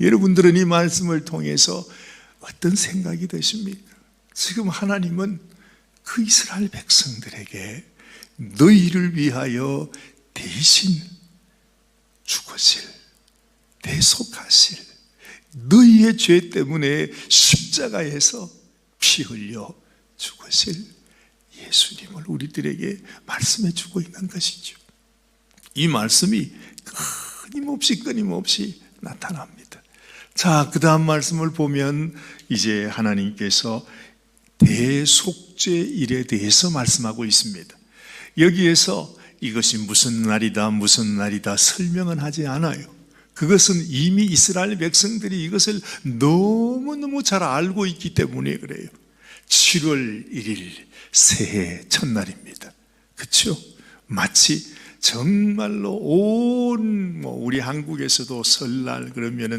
여러분들은 이 말씀을 통해서 어떤 생각이 드십니까? 지금 하나님은 그 이스라엘 백성들에게 너희를 위하여 대신 죽으실, 대속하실, 너희의 죄 때문에 십자가에서 피 흘려 죽으실 예수님을 우리들에게 말씀해 주고 있는 것이죠. 이 말씀이 끊임없이 끊임없이 나타납니다. 자, 그 다음 말씀을 보면 이제 하나님께서 대속죄 일에 대해서 말씀하고 있습니다. 여기에서 이것이 무슨 날이다, 무슨 날이다 설명은 하지 않아요. 그것은 이미 이스라엘 백성들이 이것을 너무너무 잘 알고 있기 때문에 그래요. 7월 1일 새해 첫날입니다. 그렇죠? 마치 정말로 온 뭐 우리 한국에서도 설날 그러면은